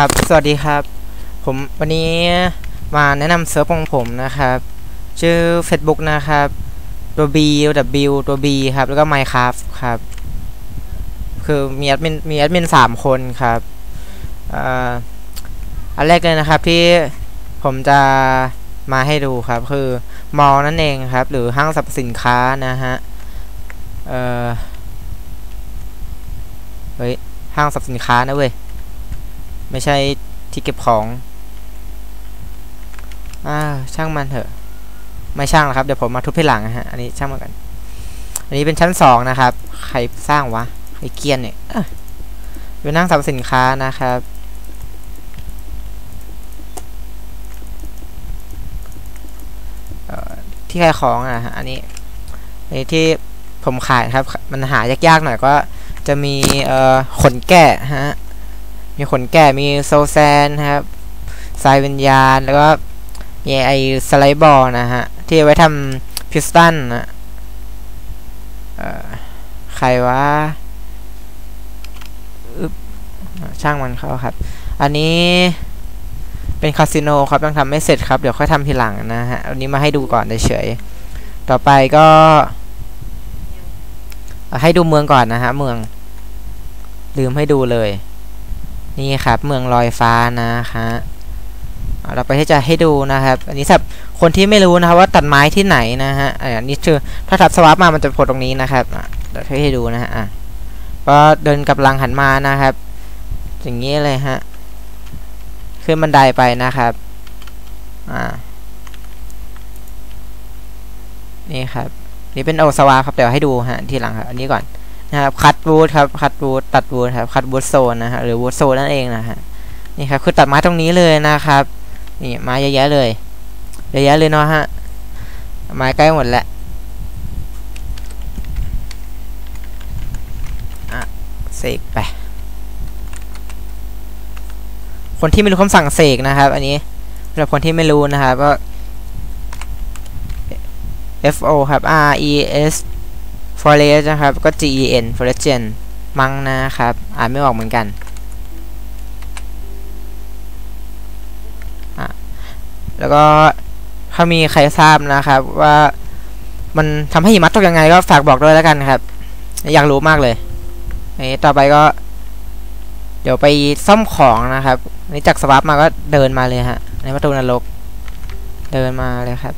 ครับ สวัสดีครับ ผมวันนี้มาแนะนำเซิร์ฟของผมนะครับ ชื่อ Facebook นะครับ ตัว B W ตัว B ครับ แล้วก็ Minecraft ครับ คือมีแอดมินมีแอดมินสามคนครับอ่าอันแรกเลยนะครับที่ผมจะมาให้ดูครับ คือมอลนั่นเองครับ หรือห้างสรรพสินค้านะฮะ เอ่อเฮ้ย ห้างสรรพสินค้านะเว้ย ไม่ใช่ที่เก็บของอ่าช่างมันเถอะ ไม่ช่างแล้วครับ เดี๋ยวผมมาทุบให้หลังนะฮะ อันนี้ช่างมันกัน อันนี้เป็นชั้นสองนะครับ ใครสร้างวะ ไอเกียนเนี่ยเป็นนั่งสรรพสินค้านะครับ ที่ขายของอะฮะอันนี้อันนี้ที่ผมขายครับ มันหายากๆหน่อยก็จะมีเอ่อขนแกะฮะ มีขนแกะมีโซแซนครับสายวิญญาณ แล้วก็มีไอสไลด์บอลนะฮะ ที่เอาไว้ทำพิสตันนะใครวะช่างมันเข้าครับ อันนี้เป็นคาสิโนครับต้องทำไม่เสร็จครับ เดี๋ยวค่อยทำทีหลังนะฮะ อันนี้มาให้ดูก่อนเฉยต่อไปก็ ให้ดูเมืองก่อนนะฮะ เมือง ลืมให้ดูเลย นี่ครับเมืองลอยฟ้านะคะเราไปที่จะให้ดูนะครับ อันนี้สำหรับคนที่ไม่รู้นะครับว่าตัดไม้ที่ไหนนะฮะอันนี้คือถ้าทับสวาปมามันจะโผล่ตรงนี้นะครับเดี๋ยวให้ดูนะฮะก็เดินกับลังหันมานะครับ อย่างนี้เลยฮะขึ้นบันไดไปนะครับอ่านี่ครับ นี่เป็นโอสวาครับเดี๋ยวให้ดูฮะทีหลังครับ อันนี้ก่อน นะครับคัดวูดครับคัดวูดตัดวูดครับคัดวูดโซนนะฮะหรือวูดโซนนั่นเองนะฮะนี่ครับคือตัดไม้ตรงนี้เลยนะครับนี่ไม้เยอะแยะเลยเยอะแยะเลยเนาะฮะไม้ใกล้หมดแล้วอะเสกไป คนที่ไม่รู้คำสั่งเสกนะครับ อันนี้สำหรับคนที่ไม่รู้นะครับก็ F O ครับ R E S forest นะครับ ก็ G E N forest มังนะครับ อ่านไม่ออกเหมือนกันอะแล้วก็ถ้ามีใครทราบนะครับ ว่ามันทำให้หิมะตกยังไงก็ฝากบอกด้วยแล้วกันครับ อยากรู้มากเลยนี่ต่อไปก็ เดี๋ยวไปซ่อมของนะครับนี่จากสวาปมาก็เดินมาเลยฮะในประตูนรก เดินมาเลยครับ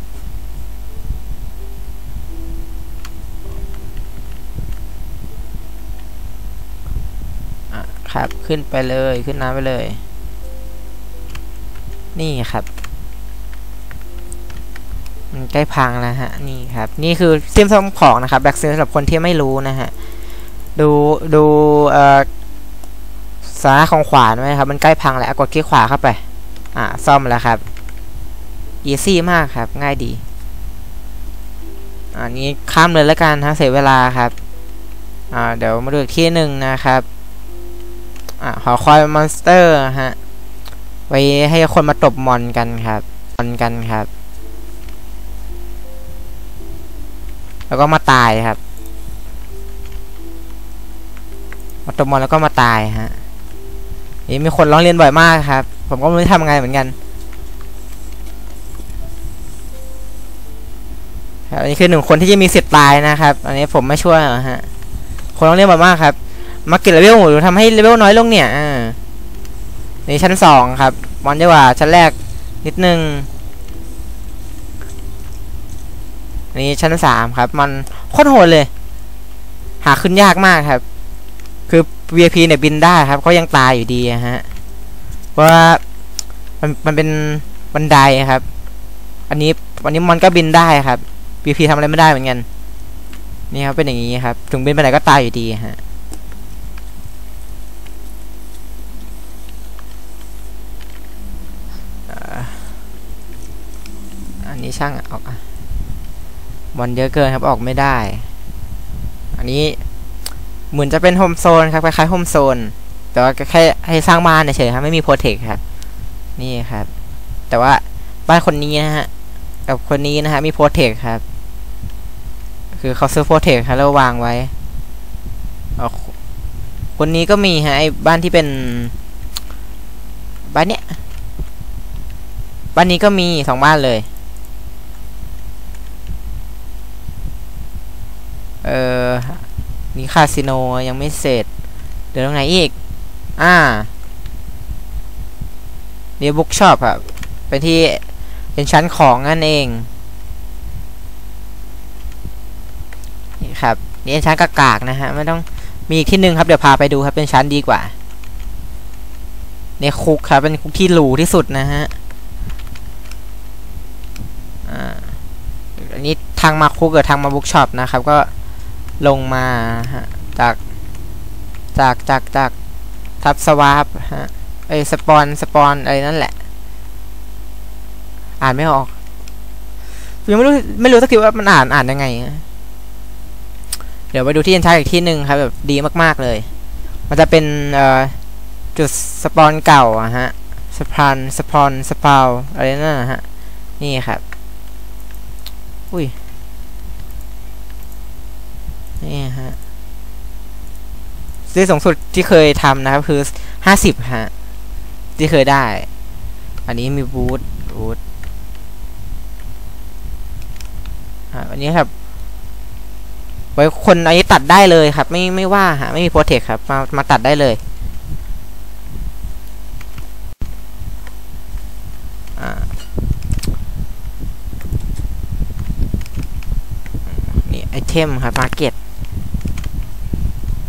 ครับขึ้นไปเลยขึ้นน้ำไปเลย นี่ครับมันใกล้พังแล้วฮะนี่ครับ นี่คือเสียมซ่อมของนะครับแบ็กเซนสำหรับคนที่ไม่รู้นะฮะดูดูเอ่อสาของขวานไหมครับ มันใกล้พังแล้วกดคลิกขวาเข้าไป อ่าซ่อมแล้วครับอีซี่มากครับ ง่ายดีอันนี้ข้ามเลยแล้วกันฮะเสียเวลาครับอ่าเดี๋ยวมาดูอีกที่หนึ่งนะครับ อะหอคอยมอนสเตอร์ฮะ ไว้ให้คนมาตบมอนกันครับมอนกันครับ แล้วก็มาตายครับ มาตบมอนแล้วก็มาตายฮะ นี่มีคนร้องเรียนบ่อยมากครับ ผมก็ไม่รู้ทำไงเหมือนกันครับอันนี้คือหนึ่งคนที่จะมีสิทธิ์ตายนะครับ อันนี้ผมไม่ช่วยหรอฮะ คนร้องเรียนบ่อยมากครับ มาเก็ตเลเวลหรือทำให้เลเวลน้อยลงเนี่ยอ่านี่ชั้นสองครับมอนดีกว่าชั้นแรกนิดนึงนี่ชั้นสามครับ มันโคตรโหดเลย หาขึ้นยากมากครับ คือ VIP เนี่ยบินได้ครับก็ยังตายอยู่ดีฮะว่ามันมันเป็นบันไดครับ อันนี้วันนี้มันก็บินได้ครับ VIP ทำอะไรไม่ได้เหมือนกันนี่ครับเป็นอย่างนี้ครับ ถึงบินไปไหนก็ตายอยู่ดีฮะ อันนี้ช่างออกบอลเยอะเกินครับออกไม่ได้ อันนี้เหมือนจะเป็นโฮมโซนครับคล้ายๆโฮมโซนแต่ว่าแค่ให้สร้างบ้านเฉยครับไม่มีโปรเทคครับ นี่ครับ แต่ว่าบ้านคนนี้นะฮะกับคนนี้นะฮะมีโปรเทคครับ คือเขาซื้อโปรเทคครับแล้ววางไว้คนนี้ก็มีฮะไอ้บ้านที่เป็นบ้านเนี้ยบ้านนี้ก็มีสองบ้านเลย เออ นี่คาสิโนยังไม่เสร็จเดี๋ยวตรงไหนอีก อ่าเดี๋ยวบุ๊กช็อปครับเป็นที่เป็นชั้นของนั่นเองนี่ครับนี่เป็นชั้นกากๆนะฮะไม่ต้องมีอีกที่หนึ่งครับเดี๋ยวพาไปดูครับเป็นชั้นดีกว่าเนี่ยคุกครับเป็นคุกที่หรูที่สุดนะฮะอ่าอันนี้ทางมาคุกกับทางมาบุ๊กช็อปนะครับ ก็ ลงมาฮะจากจากจากจากทับสวาปฮะไอสปอนสปอนอะไรนั่นแหละ อ่านไม่ออกยังไม่รู้ไม่รู้สักทีว่ามันอ่านอ่านยังไง เดี๋ยวไปดูที่ยันชาอีกที่หนึ่งครับแบบดีมาก ๆเลย มันจะเป็นเอ่อจุดสปอนเก่าอะฮะสปอนสปอนสปาวอะไรนั่นนะฮะนี่ครับ อุ้ย นี่ฮะซื้อสูงสุดที่เคยทำนะครับ คือห้าสิบฮะ ที่เคยได้ อันนี้มีบูทบูทอันนี้ครับ ไว้คนอันนี้ตัดได้เลยครับ ไม่ไม่ว่าฮะไม่มีโปรเทคครับ มามาตัดได้เลยอ่านี่ไอเทมครับมาเก็ต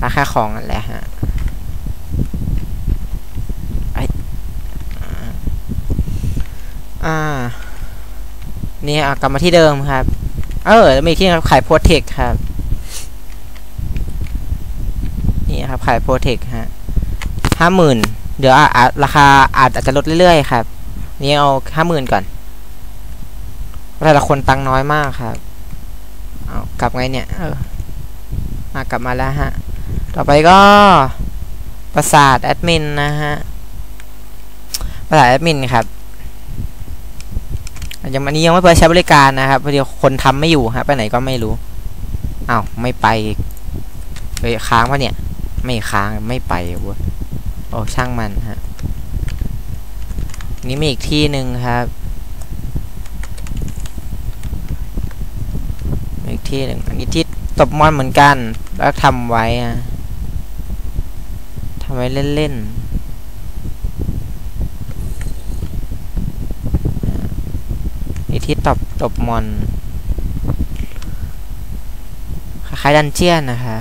ราคาของนั่นแหละฮะไออ่า นี่อะกลับมาที่เดิมครับ เออแล้วมีที่ครับขายโปรเทคครับ นี่ครับขายโปรเทคฮะห้าหมื่นเดี๋ยวอาจราคาอาจจะลดเรื่อยๆครับ นี่เอาห้าหมื่นก่อนแต่ละคนตังค์น้อยมากครับ เอากลับไงเนี่ย เออมากลับมาแล้วฮะ ต่อไปก็ประสาทแอดมินนะฮะประสาทแอดมินครับยังอันนี้ยังไม่เปิดใช้บริการนะครับเพราะเดียวคนทำไม่อยู่ฮะไปไหนก็ไม่รู้อ้าวไม่ไปเฮ้ยค้างปะเนี่ย ไม่ค้างไม่ไปว้ยโอ้ช่างมันฮะนี่มีอีกที่หนึ่งครับอีกที่หนึ่งอันนี้ที่ตบมอนเหมือนกัน แล้วทำไว้อะำไว้เล่นๆนี่ที่ตบตบมอน คล้ายๆดันเจียนนะคะ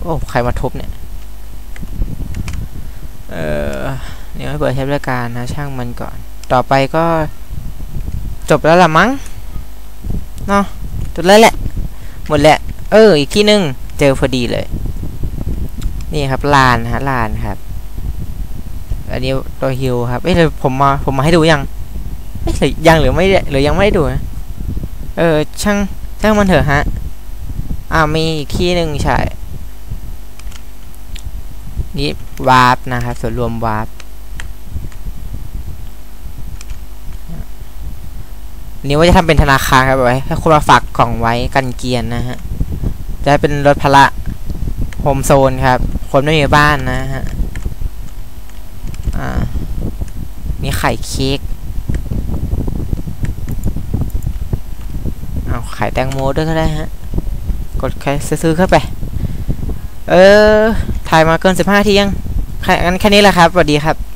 โอ้ ใครมาทุบเนี่ย เออเนี่ยวให้เปิดใช้บริการนะ ช่างมันก่อน ต่อไปก็จบแล้วล่ะมั้ง เนาะจบแล้วแหละ หมดแหละ เออ อีกที่หนึ่งเจอพอดีเลย นี่ครับลานฮะลานครับ อันนี้ตัวฮิวครับเอ้ยเลยผมมาผมมาให้ดูยังเอ้ยหรือยังหรือไม่หรือยังไม่ได้ดูนะเออช่างช่างมันเถอะฮะอ่ามีอีกที่หนึ่งใช่นี่วาร์ปนะครับส่วนรวมวาร์ปนี่ว่าจะทำเป็นธนาคารครับไว้ให้คนมาฝากกล่องไว้กันเกียนนะฮะจะเป็นรถพละ โฮมโซนครับ คนไม่มีบ้านนะฮะ อ่า มีไข่เค้กเอาไข่แตงโมด้วยก็ได้ฮะ กดแค่ซื้อเข้าไป เออ ถ่ายมาเกินสิบห้าทียังแค่งั้นแค่นี้แหละครับสวัสดีครับ